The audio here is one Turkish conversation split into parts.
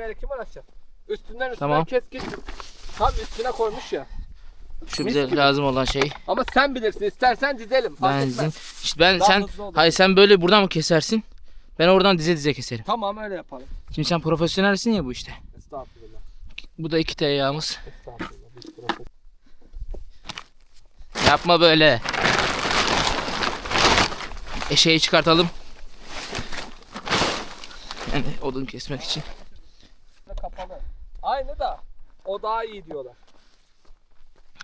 ekmeğiyle kim uğraşacak? Üstünden üstünden Tamam. kes git. Tam üstüne koymuş ya. Şu Mis bize gibi. lazım olan şey. Ama sen bilirsin. İstersen dizelim. Fark Benzin. etmez. İşte ben Daha sen hızlı olur. hayır sen böyle buradan mı kesersin? Ben oradan dize dize keserim. Tamam öyle yapalım. Şimdi sen profesyonelsin ya bu işte. Estağfurullah. Bu da iki tereyağımız. Estağfurullah. Biz Yapma böyle. Eşeği çıkartalım. Yani odun kesmek için. O daha iyi diyorlar.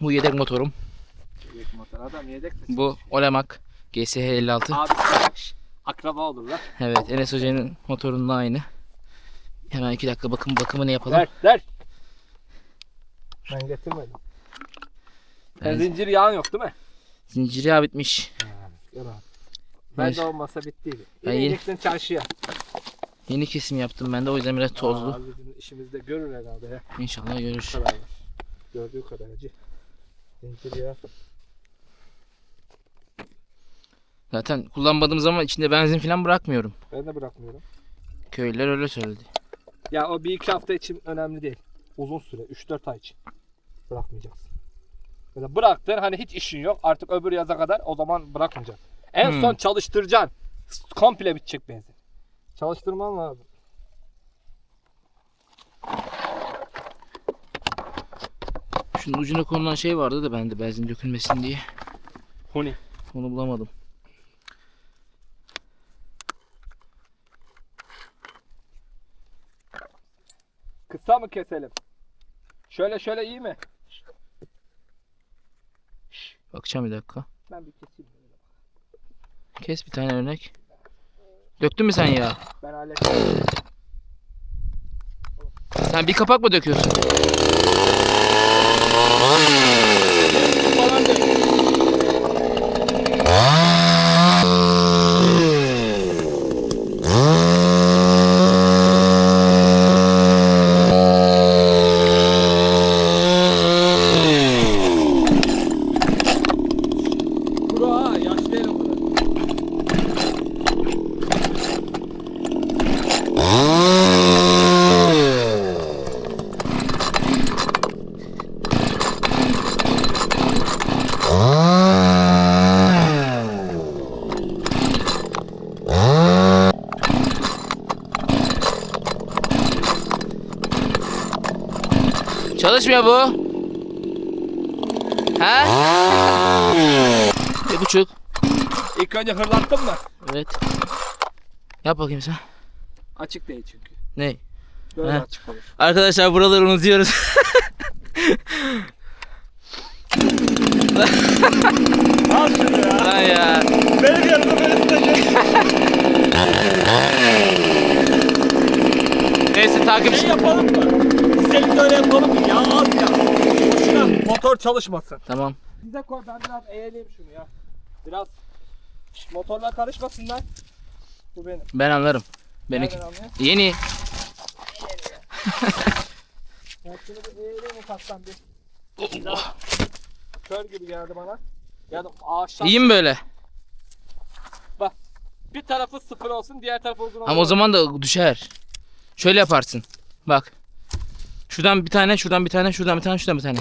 Bu yedek motorum. Yedek motor adam yedek de. Bu Olemak GSH 56. Abi şş, akraba olurlar. Evet Enes Hoca'nın motorunun aynı. Hemen iki dakika bakım bakımını yapalım. Ver ver. Ben getirmedim. Ben- Ben... Zincir yağın yok değil mi? Zinciri yağı bitmiş. Abi. Ben Evet. de olmasa bittiydi. Ben Yine çarşıya. Yeni kesim yaptım ben de o yüzden biraz tozlu. Aa, bizim işimizde görür herhalde ya. İnşallah görür. Kadar. Gördüğü kadar acı. Zincir yağı. Zaten kullanmadığım zaman içinde benzin falan bırakmıyorum. Ben de bırakmıyorum. Köylüler öyle söyledi. Ya o bir iki hafta için önemli değil. Uzun süre 3-4 ay için bırakmayacaksın. Mesela bıraktın hani hiç işin yok artık öbür yaza kadar o zaman bırakmayacaksın. En Hmm. son çalıştıracaksın. Komple bitecek benzin. Çalıştırman lazım. Şunun ucuna konulan şey vardı da bende benzin dökülmesin diye. Huni. Onu bulamadım. Kısa mı keselim? Şöyle şöyle iyi mi? Bakacağım bir dakika. Ben bir keseyim. Kes bir tane örnek. Döktün mü sen ya? Ben halledeyim. Sen bir kapak mı döküyorsun? Falan değil. Kuru ha, yaş değil Çalışmıyor bu. Ha? Bir buçuk. İlk önce hırlattın mı? Evet. Yap bakayım sen. Açık değil çünkü. Ne? Böyle He. açık olur. Arkadaşlar buraları unutuyoruz. Al şunu ya. Lan ya. Benim yanımda beni tutacak. Neyse takip Şey yapalım mı? De öyle yapalım? Ya az ya. Boşuna motor çalışmasın. Tamam. Bize koy ben biraz eğeleyim şunu ya. Biraz motorla karışmasınlar. Bu benim. Ben anlarım. Benimki. Nereden anlıyor? Yeni. Ben şunu bir eğeleyim ufaktan bir. Biraz kör gibi geldi bana. Yani ağaçtan İyi mi böyle? bir tarafı sıfır olsun diğer tarafı uzun olsun. Ama o zaman da düşer. Şöyle yaparsın. Bak. Şuradan bir tane, şuradan bir tane, şuradan bir tane, şuradan bir tane.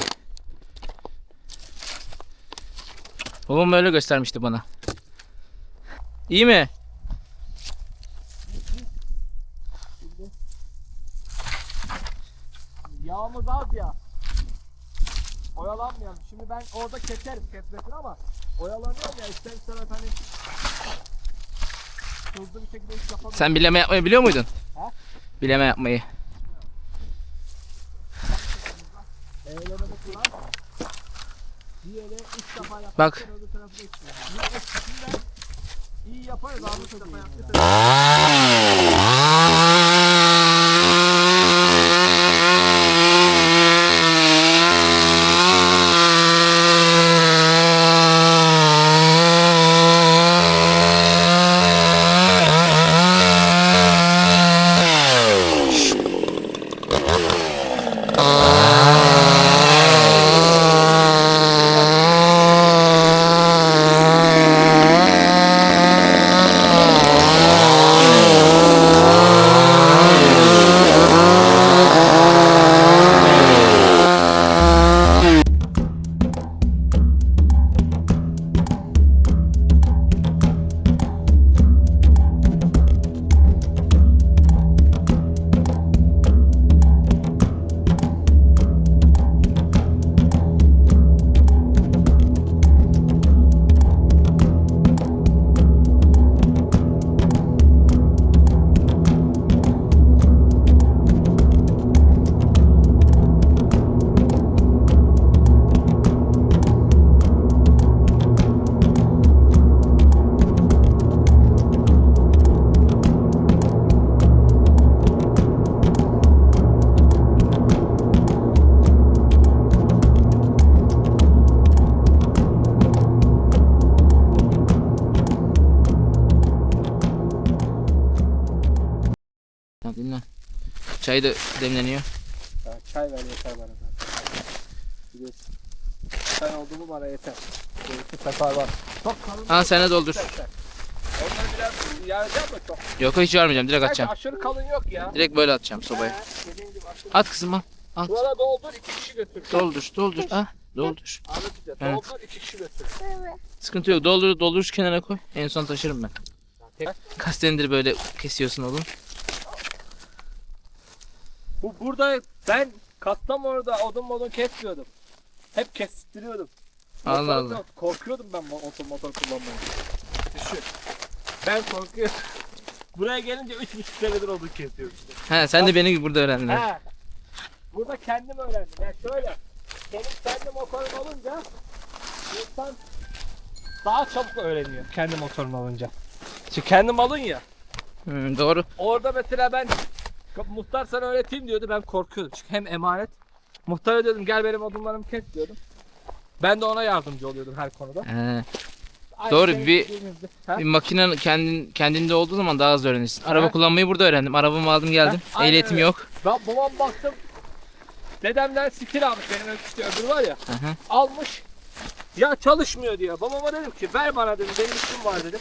Babam öyle göstermişti bana. İyi mi? Yağımız az ya. Oyalanmayalım. Şimdi ben orada keserim kesmesini ama oyalanıyorum ya ister istemez hani hızlı bir şekilde iş yapamıyorum. Sen bileme yapmayı biliyor muydun? Ha? Bileme yapmayı. Eğlenimi kullan. Diğeri üç defa yapar. Bak. Öbür tarafı geçmiyor. Bir eskisinden iyi yaparız abi. Üç defa yaptı. Uh... Çay da demleniyor. Ha, çay ver yeter bana zaten. Biliyorsun. Çay oldu mu bana yeter. Gerisi sefer var. Çok kalın. Al sen de doldur. Yeter. Onları biraz yaracağım da çok. Yok hiç vermeyeceğim direkt atacağım. aşırı kalın yok ya. Direkt böyle atacağım sobaya. Gibi aşırı- At kızım al. At. Buna doldur iki kişi götür. Doldur doldur. Ah doldur. Anlatacağım. Evet. Doldur iki kişi götür. Sıkıntı yok. Doldur doldur şu kenara koy. En son taşırım ben. Tek- Kastendir böyle kesiyorsun oğlum. Bu burada ben Kastamonu'da odun modun kesmiyordum. Hep kestiriyordum. Allah Motorda Allah. Korkuyordum ben motor, motor kullanmaya. Düşün. Ben korkuyorum. Buraya gelince 3,5 senedir odun kesiyorum. He sen de beni burada öğrendin. He. Burada kendim öğrendim. Yani şöyle. Senin kendi motorun olunca insan daha çabuk öğreniyor kendi motorun olunca. Çünkü kendi malın ya. Hı, doğru. Orada mesela ben muhtar sana öğreteyim diyordu ben korkuyordum çünkü hem emanet. Muhtara diyordum gel benim odunlarımı kes diyordum. Ben de ona yardımcı oluyordum her konuda. Aynı Doğru, senin bir- dediğinizde. Ha? Bir makinen kendin kendinde olduğu zaman daha hızlı öğrenirsin. Araba Ha. kullanmayı burada öğrendim. Arabamı aldım geldim. Ha, aynen Ehliyetim öyle. yok. Ben babam baktım. Dedemden stil almış benim ö- işte öbürü var ya. Hı hı. Almış. Ya çalışmıyor diyor. Babama dedim ki ver bana dedim benim işim var dedim.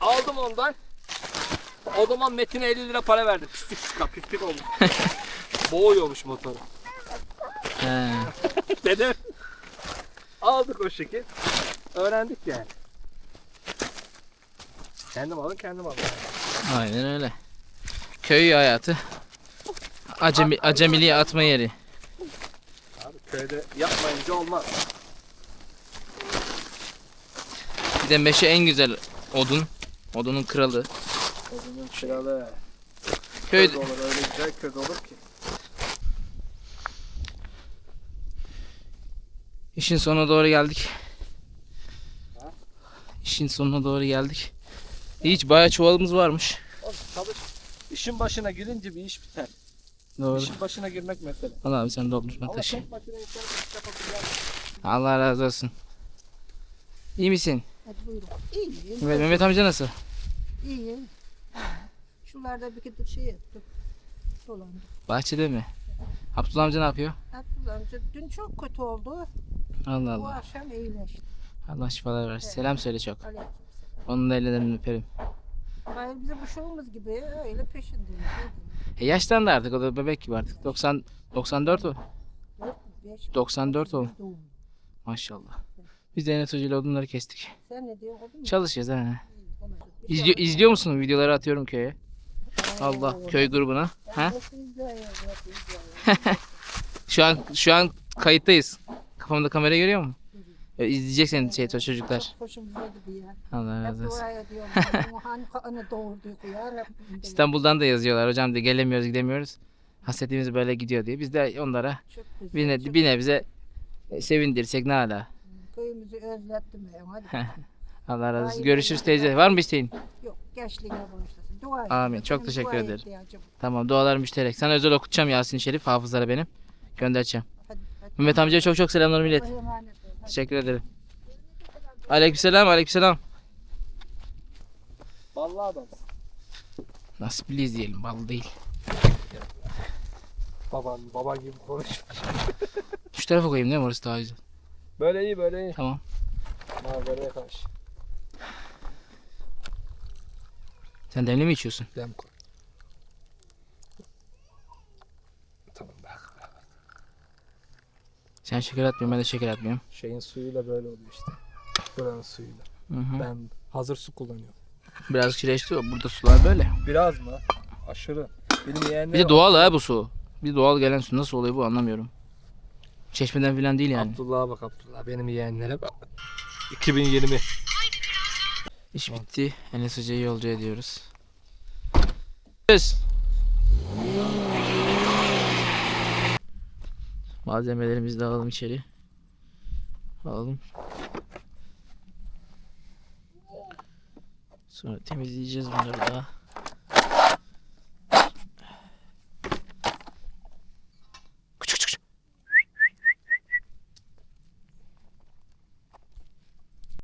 Aldım ondan. O zaman Metin'e 50 lira para verdim. Pislik çıkar pislik olmuş. Boğuyormuş motoru. He. Dedem. Aldık o şekil. Öğrendik yani. Kendim alın kendim alın. Aynen öyle. Köy hayatı. Acemi, acemiliğe atma yeri. Abi köyde yapmayınca olmaz. Bir de meşe en güzel odun. Odunun kralı. Odunun kralı. Köy, Köz olur öyle güzel köz olur ki. işin sonuna doğru geldik. Ha? İşin sonuna doğru geldik. Hiç bayağı çuvalımız varmış. Oğlum çalış. İşin başına girince bir iş biter. Doğru. İşin başına girmek mesele. Al abi sen doldur ben Ama taşıyayım. tek başına insan iş yapabilen Allah razı olsun. İyi misin? Hadi buyurun. İyi. Mehmet, Mehmet amca nasıl? İyi. Şunlarda bir kere şey yaptık. Dolandık. Bahçede mi? Abdullah amca ne yapıyor? Abdullah amca dün çok kötü oldu. Allah Bu Allah. akşam iyileşti. Allah şifalar versin. Selam söyle çok. Onun da ellerinden öperim. Hayır bize bu şovumuz gibi öyle peşindeyiz. E yaşlandı artık o da bebek gibi artık. 90 94 o. 45, 94 o. Maşallah. Biz de Enes Hoca ile odunları kestik. Sen ne diyorsun? Çalışıyoruz ha. Oldu. İzliyor, musun videoları atıyorum köye? Allah köy grubuna. Ha? Şu an şu an kayıttayız. Kafamda kamera görüyor musun? E, izleyecek seni şey o çocuklar. Allah razı olsun. İstanbul'dan da yazıyorlar hocam diye gelemiyoruz gidemiyoruz. Hasretimiz böyle gidiyor diye. Biz de onlara bir, ne, bir nebze sevindirsek ne ala. Köyümüzü özlettim. Hadi. Allah razı olsun. Görüşürüz teyze. Var mı bir isteğin? Yok gençliğine bağışlasın. Dua et. Amin. Çok Benim teşekkür duaya ederim. ihtiyacım var. Tamam dualar müşterek. Sana özel okutacağım Yasin Şerif hafızlara benim. Göndereceğim. Hadi, hadi. Mehmet amcaya çok çok selamlar millet. Allah'a emanet ol. Hadi. Teşekkür ederim. Aleykümselam aleykümselam. Vallahi adam. Nasipliyiz diyelim ballı değil. Baban, baban gibi konuş. Şu tarafa koyayım değil mi orası daha güzel. Böyle iyi böyle iyi. Tamam. Manzaraya karşı. Sen demli mi içiyorsun? Dem koy. Tamam bak. Sen şeker atmıyorsun ben de şeker atmıyorum. Şeyin suyuyla böyle oluyor işte. Buranın suyuyla. Hı hı. Ben hazır su kullanıyorum. Biraz kireçli o. Burada sular böyle. Biraz mı? Aşırı. Benim yeğenlerim Bir de doğal ha bu su. Bir doğal gelen su nasıl oluyor bu anlamıyorum. Çeşmeden falan değil yani. Abdullah'a bak Abdullah. Benim yeğenlere bak. 2020. İş bitti. Enes Hoca'yı yolcu ediyoruz. Yes. Malzemelerimizi de alalım içeri. Alalım. Sonra temizleyeceğiz bunları daha.